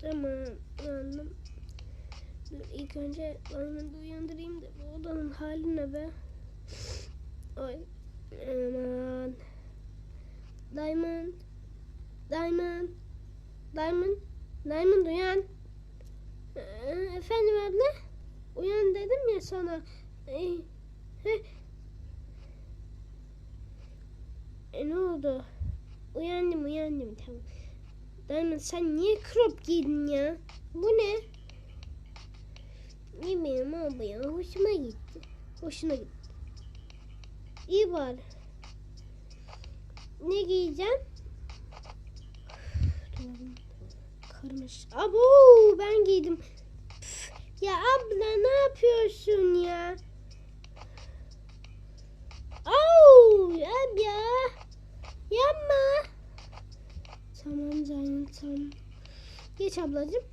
tamam uyandım. Dur ilk önce Diamond'ı uyandırayım da bu odanın hali ne be? Ay aman. Diamond. Diamond. Diamond. Diamond uyan. Ee, efendim abla? Uyan dedim ya sana. Ee. E ne oldu? Uyandım uyandım tamam. Diamond sen niye crop giydin ya? Bu ne? Ne bileyim abi ya hoşuma gitti. Hoşuna gitti. İyi var. Ne giyeceğim? Karmış. Abo ben giydim. Üf, Ya abla ne yapıyorsun ya? Au abla. Yapma. Tamam. Geç ablacığım.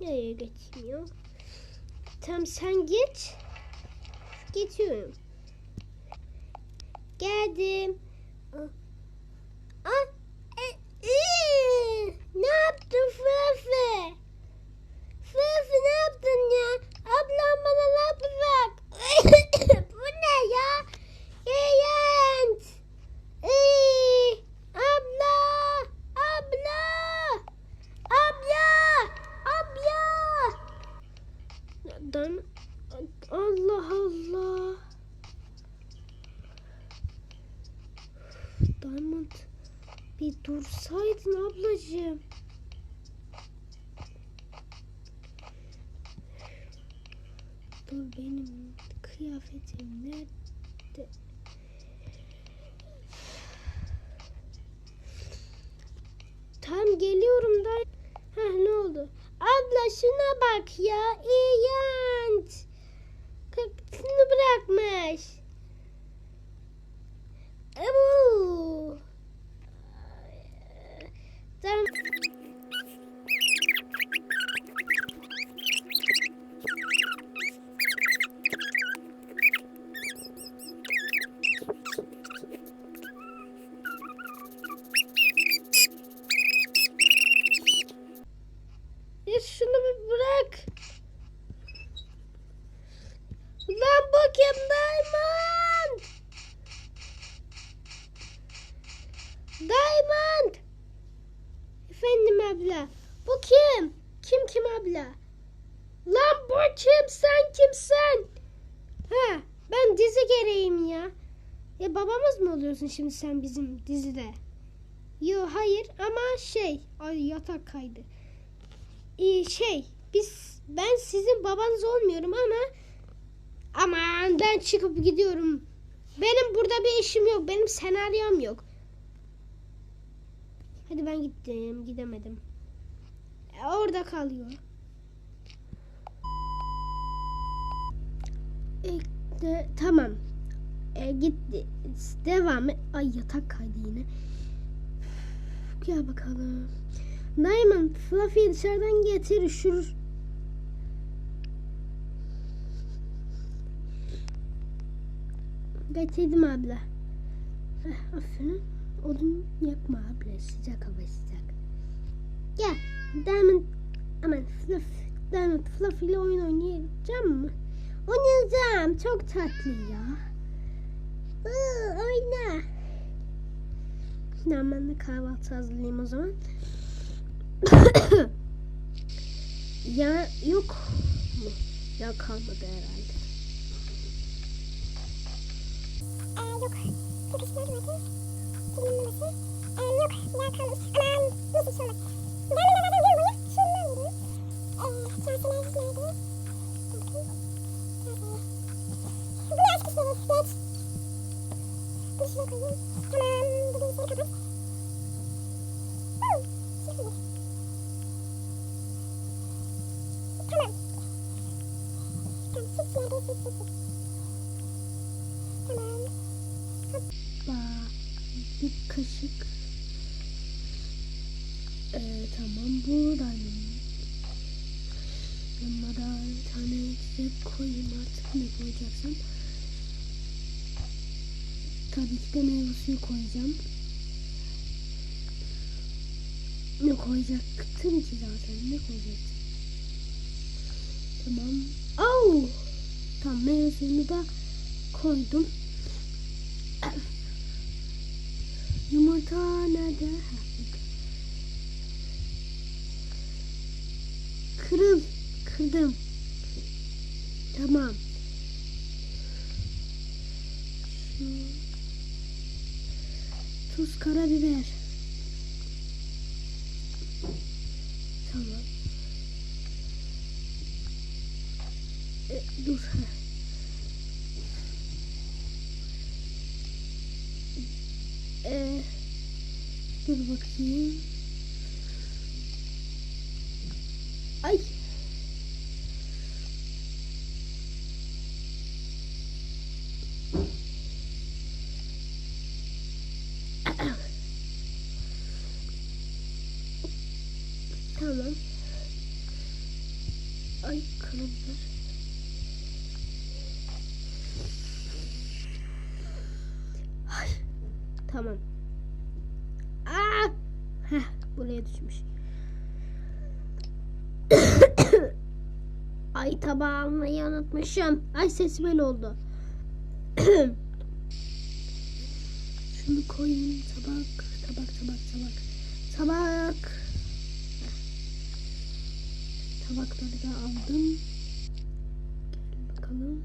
Nereye geçeyim ya? Tamam sen geç. Geçiyorum. Geldim. Ah. E, ee, ne yaptın Fıfı? Fıfı ne yaptın ya? Ablam bana ne yapacak? Bu ne ya? Yeğent. Ee, abla. Abla. Abla. Abla. Dan Allah Allah. Diamond bir dursaydın ablacığım. Dur benim kıyafetim nerede? Tam geliyorum da. Heh ne oldu? Abla şuna bak ya. İğrenç. Kakasını bırakmış. Ebu. Tamam. Ya şunu bir bırak. Lan bu kim Diamond? Diamond. Efendim abla. Bu kim? Kim kim abla? Lan bu kim? Sen kimsin? Ha, ben dizi gereğim ya. Ya babamız mı oluyorsun şimdi sen bizim dizide? Yo hayır ama şey, ay yatak kaydı. Ee, şey biz ben sizin babanız olmuyorum ama aman ben çıkıp gidiyorum. Benim burada bir işim yok. Benim senaryom yok. Hadi ben gittim. Gidemedim. E, orada kalıyor. E, de- tamam. E, gitti. Devam et. Ay yatak kaydı yine. Gel bakalım. Diamond, Fluffy'yi dışarıdan getir. Üşür. Getirdim abla. Heh, aferin. Odun yakma abla. Sıcak hava sıcak. Gel. Diamond, aman Fluff, Diamond Fluffy ile oyun oynayacağım mı? Oynayacağım. Çok tatlı ya. Iı, oyna. Şimdi ben de kahvaltı hazırlayayım o zaman. ya yok mu? Ya kalmadı herhalde. Ee, yok. Sıkışmadı mı? Kimin numarası? Ee, yok. Ya kalmış. Aman. Neyse bir şey olmaz. Ben de zaten gün boyu şundan yürüyorum. Ee, Cansel nerede? Bakın. Cansel. Bu ne aşk işleri? Geç. Bunu şuraya koyayım. Tamam. Bu bilgisayarı kapat. Huu, Şimdi. Tamam. Tamam. Süt nerede? Süt süt süt. Tamam. Ba bir kaşık. Ee, tamam buradayım. Yanına da tane çiçek koyayım artık ne koyacaksam. Tabii ki de meyve koyacağım. Ne koyacaktım ki zaten? Ne koyacaktım? Tamam. Au! Tamam meyve suyunu da koydum. Yumurta nerede? Kırıl. Kırdım. Tamam. Tuz, karabiber. Tamam. E, dur. heh. E, dur bakayım. Ay. Tamam. Ay karabiber. Ay. Tamam. Aa! Heh, buraya düşmüş. Ay tabağı almayı unutmuşum. Ay sesim öyle oldu. Şunu koyayım. Tabak, tabak, tabak, tabak. Tabak. Tabakları da aldım. Gel bakalım.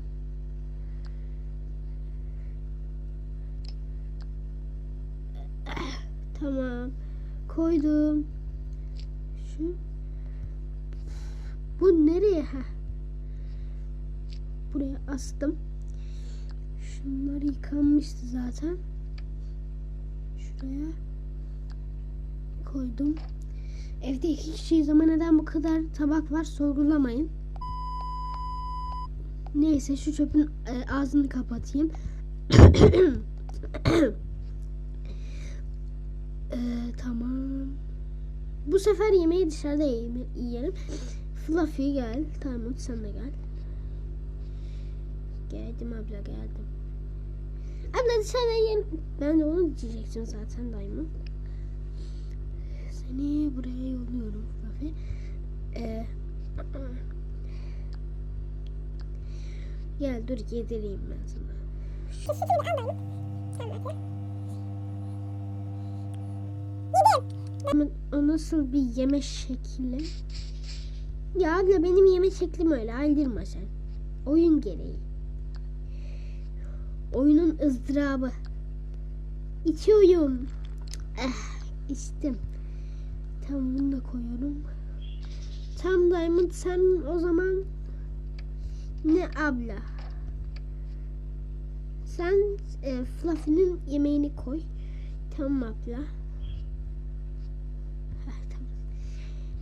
Tamam. Koydum. Şu. Bu nereye? ha? Buraya astım. Şunlar yıkanmıştı zaten. Şuraya koydum. Evde iki kişiyiz ama neden bu kadar tabak var sorgulamayın. Neyse şu çöpün e, ağzını kapatayım. E, tamam. Bu sefer yemeği dışarıda yiyelim. Fluffy gel. Tamam sen de gel. Geldim abla geldim. Abla dışarıda yiyelim. Ben de onu diyecektim zaten daima. Seni buraya yolluyorum Fluffy. Ee, gel dur yedireyim ben sana. Ama o nasıl bir yeme şekli? Ya abla benim yeme şeklim öyle. Aldırma sen. Oyun gereği. Oyunun ızdırabı. İçiyorum. Eh, içtim. Tamam bunu da koyuyorum. Tam Diamond sen o zaman ne abla? Sen e, Fluffy'nin yemeğini koy. Tamam abla. Heh, tamam.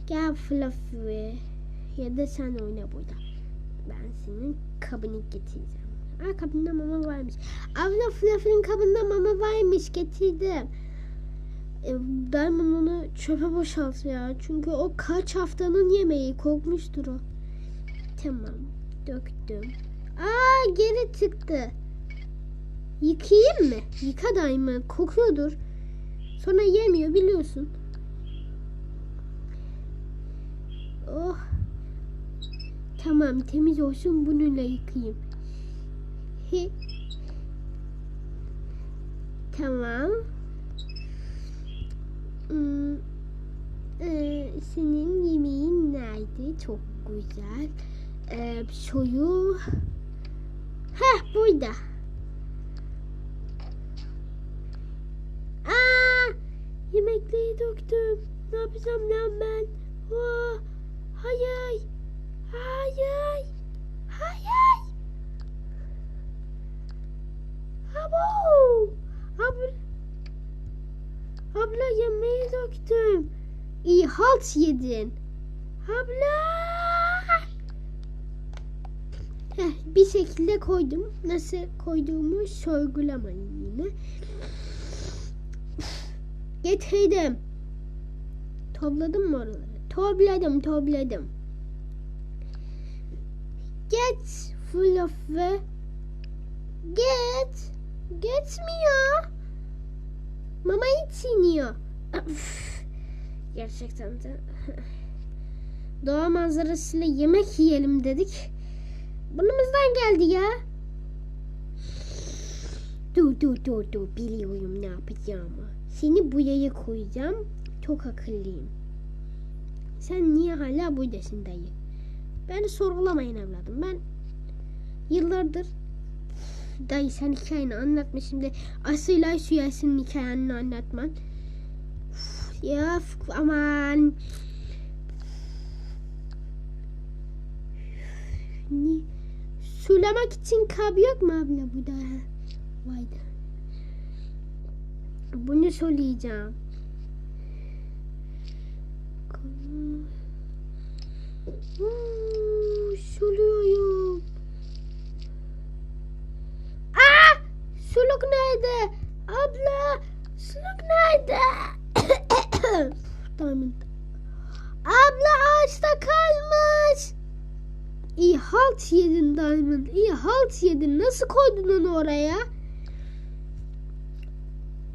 Gel Fluffy. Ya da sen oyna burada. Ben senin kabını getireceğim. Aa kabında mama varmış. Abla Fluffy'nin kabında mama varmış getirdim. E, Diamond onu çöpe boşalt ya. Çünkü o kaç haftanın yemeği kokmuştur o. Tamam. Döktüm. Aa geri çıktı. Yıkayayım mı? Yıka Diamond. Kokuyordur. Sonra yemiyor biliyorsun. Oh. Tamam temiz olsun bununla yıkayayım. Tamam. Ee, senin yemeğin nerede? Çok güzel. Ee, soyu. Heh burada. Aa, yemekleri döktüm. Ne yapacağım lan ben? Oh. Hayır. Hayır. Abo. Abla. Abla yemeği döktüm. İyi halt yedin. Abla. Heh, bir şekilde koydum. Nasıl koyduğumu sorgulamayın yine. Getirdim. Topladım mı oraları? Topladım, topladım. Get full of ve get getmiyor. Mama içiniyor. Gerçekten de. Doğa manzarasıyla yemek yiyelim dedik. Burnumuzdan geldi ya. Dur dur dur dur biliyorum ne yapacağımı. Seni buraya koyacağım. Çok akıllıyım. Sen niye hala buradasın dayı? Beni sorgulamayın evladım. Ben yıllardır dayı sen hikayeni anlatma şimdi. Asıyla Aysu Yasin'in hikayeni anlatman. Ya aman. Sulamak için kab yok mu abla bu da? Vay da. Bunu söyleyeceğim. Uuu, suluyorum. Aa! Suluk nerede? Abla! Suluk nerede? Diamond. Abla ağaçta kalmış. İyi halt yedin Diamond. İyi halt yedin. Nasıl koydun onu oraya?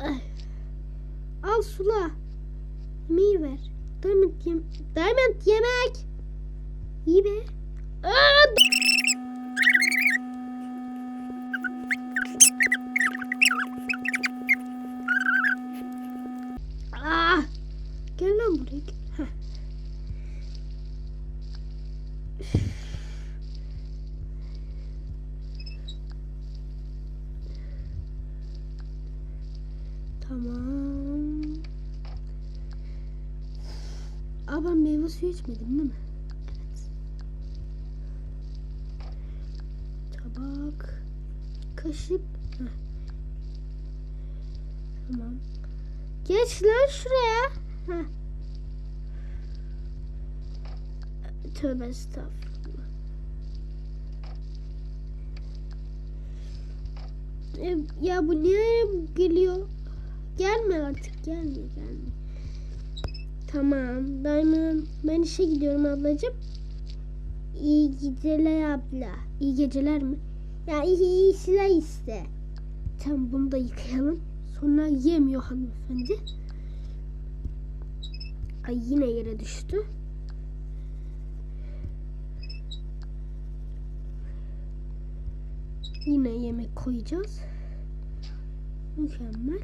Ay. Al sula. Yemeği ver. Diamond, yem Diamond yemek. İyi be. Aa, Ah! Gel lan buraya. gel. Heh. Tamam. Aa ben meyve suyu içmedim değil mi? Evet. Tabak. Kaşık. Heh. Tamam. Geç lan şuraya. Heh. Tövbe estağfurullah. Ya bu niye geliyor? Gelme artık gelme gelme. Tamam Diamond ben işe gidiyorum ablacığım. İyi geceler abla. İyi geceler mi? Ya iyi, iyi işler işte. Tamam bunu da yıkayalım. Sonra yemiyor hanımefendi. Ay yine yere düştü. Yine yemek koyacağız. Mükemmel.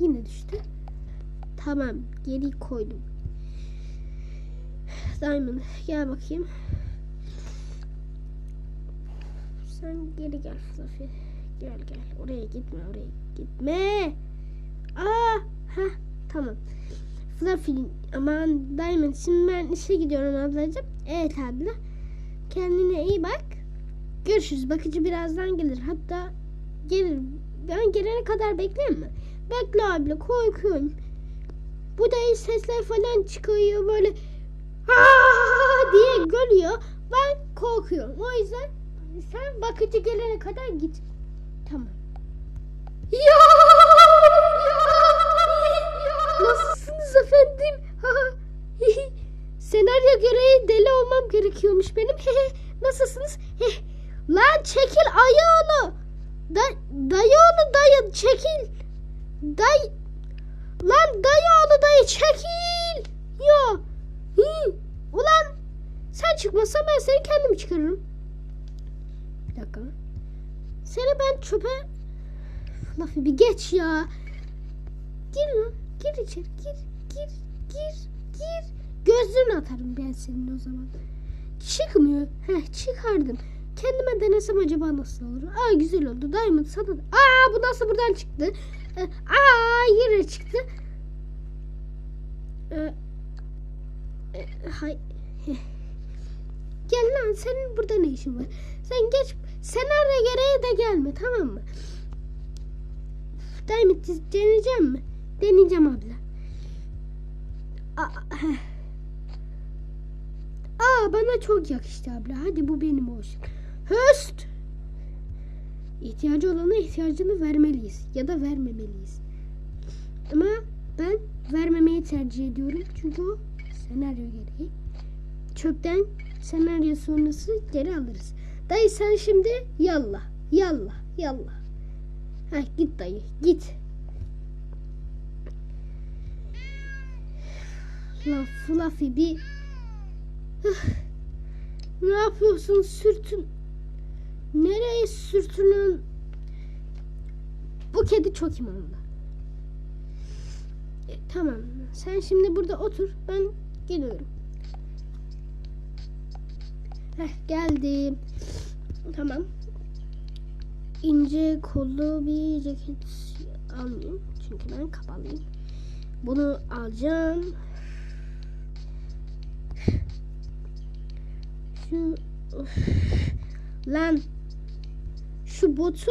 Yine düştü. Tamam geri koydum. Diamond gel bakayım. Sen geri gel Fluffy. Gel gel. Oraya gitme oraya gitme. Aa, ha tamam. Fluffy aman Diamond şimdi ben işe gidiyorum ablacığım. Evet abla. Kendine iyi bak. Görüşürüz. Bakıcı birazdan gelir. Hatta gelir. Ben gelene kadar bekleyeyim mi? Bekle abla korkuyorum. Bu da sesler falan çıkıyor böyle "Aa!" diye gülüyor. Ben korkuyorum. O yüzden sen bakıcı gelene kadar git. Tamam. Ya! Nasılsınız efendim? Senaryo gereği deli olmam gerekiyormuş benim. Nasılsınız? Lan çekil ayağını. Da, dayı oğlu dayı çekil. Day Lan dayı oğlu dayı çekil. Ya. Hı. Ulan sen çıkmazsan ben seni kendim çıkarırım. Bir dakika. Seni ben çöpe Lafı bir geç ya. Gir lan. Gir içeri. Gir. Gir. Gir. Gir. Gözlüğünü atarım ben senin o zaman. Çıkmıyor. Heh çıkardım. Kendime denesem acaba nasıl olur? Aa güzel oldu. Diamond sana. Aa bu nasıl buradan çıktı? Ee, Aa yine çıktı. Ee, e, hay. Gel lan senin burada ne işin var? Sen geç. Senaryo gereği de gelme tamam mı? Diamond deneyeceğim mi? Deneyeceğim abla. Aa. Aa bana çok yakıştı abla. Hadi bu benim olsun. Höst. İhtiyacı olana ihtiyacını vermeliyiz ya da vermemeliyiz. Ama ben vermemeyi tercih ediyorum. Çünkü o senaryo gereği. Çöpten senaryo sonrası geri alırız. Dayı sen şimdi yallah. Yallah. Yallah. Heh, git dayı git. Lan Fluffy bir... Ne yapıyorsun sürtün? Nereye sürtünün? Bu kedi çok imanlı. E, tamam. Sen şimdi burada otur. Ben geliyorum. Heh, geldim. Tamam. İnce kollu bir ceket almayayım. Çünkü ben kapalıyım. Bunu alacağım. Şu Of. lan şu botu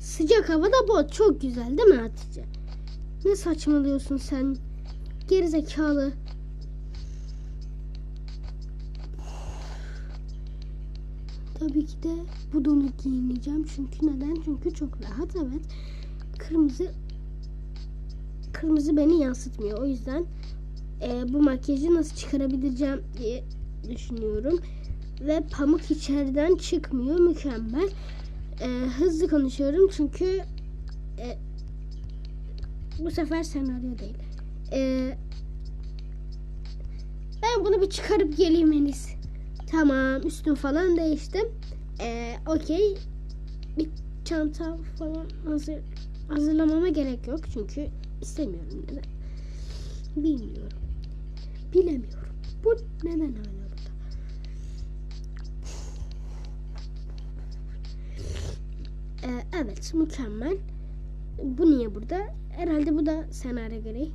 sıcak havada bot çok güzel değil mi Hatice? Ne saçmalıyorsun sen? Gerizekalı. Tabii ki de bu donu giyineceğim. Çünkü neden? Çünkü çok rahat evet. Kırmızı kırmızı beni yansıtmıyor. O yüzden e, bu makyajı nasıl çıkarabileceğim diye düşünüyorum. Ve pamuk içeriden çıkmıyor. Mükemmel. E, hızlı konuşuyorum çünkü e, bu sefer senaryo değil. E, ben bunu bir çıkarıp geleyim en iyisi. Tamam üstüm falan değiştim. E, Okey. Bir çanta falan hazır hazırlamama gerek yok çünkü istemiyorum neden. Bilmiyorum. Bilemiyorum. Bu neden hala evet mükemmel. Bu niye burada? Herhalde bu da senaryo gereği.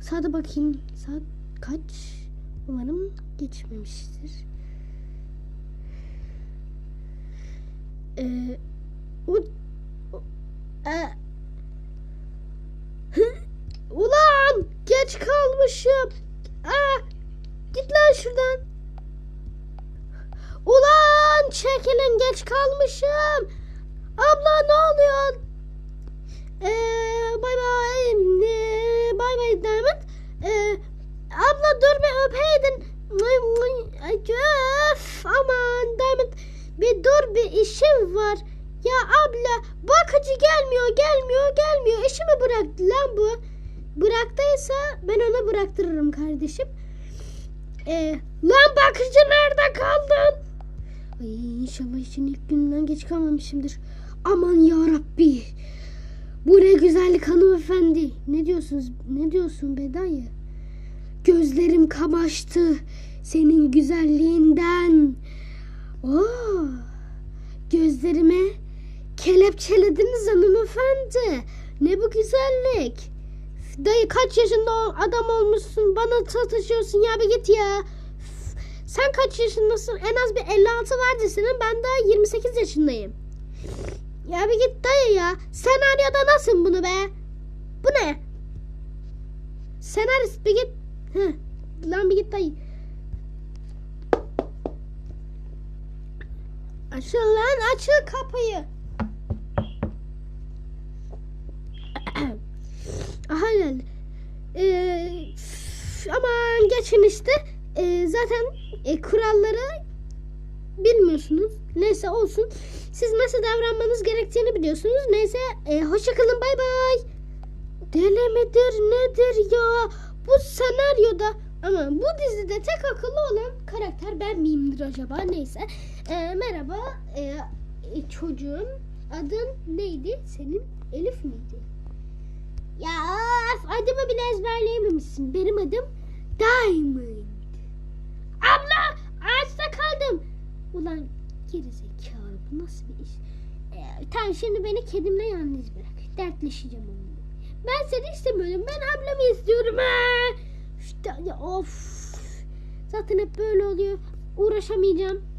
Saate bakayım. Saat kaç? Umarım geçmemiştir. Ee, o, o- e, Ulan geç kalmışım. Aa, git lan şuradan. Ulan çekilin geç kalmışım. Abla ne oluyor? Ee, bay bay. Ee, bay bay Diamond. Ee, abla dur bir öpeydin. Öf, aman Diamond. Bir dur bir işim var. Ya abla bakıcı gelmiyor gelmiyor gelmiyor. İşimi bıraktı lan bu. Bıraktıysa ben ona bıraktırırım kardeşim. Ee, lan bakıcı nerede kaldın? Ay inşallah işin ilk gününden geç kalmamışımdır. Aman ya Rabbi. Bu ne güzellik hanımefendi. Ne diyorsunuz? Ne diyorsun be dayı? Gözlerim kamaştı senin güzelliğinden. Oo, gözlerime kelepçelediniz hanımefendi. Ne bu güzellik? Dayı kaç yaşında adam olmuşsun bana satışıyorsun ya bir git ya. Sen kaç yaşındasın? En az bir 56 vardır senin. Ben daha 28 yaşındayım. Ya bir git dayı ya. Senaryoda nasıl bunu be? Bu ne? Senarist bir git. Heh. Lan bir git dayı. Açıl lan açıl kapıyı. Aha geldi. Ee, aman geçin işte. Ee, zaten e, kuralları bilmiyorsunuz. Neyse olsun. Siz nasıl davranmanız gerektiğini biliyorsunuz. Neyse e, hoşça kalın bay bay. Deli midir nedir ya? Bu senaryoda ama bu dizide tek akıllı olan karakter ben miyimdir acaba? Neyse. Ee, merhaba. Ee, e, çocuğum adın neydi? Senin Elif miydi? Ya adımı bile ezberleyememişsin. Benim adım Diamond. Abla ağaçta kaldım. Ulan gerizekalı bu nasıl bir iş? Ee, tamam şimdi beni kedimle yalnız bırak. Dertleşeceğim onunla. Ben seni istemiyorum. Ben ablamı istiyorum. Ha. İşte, ya, of. Zaten hep böyle oluyor. Uğraşamayacağım.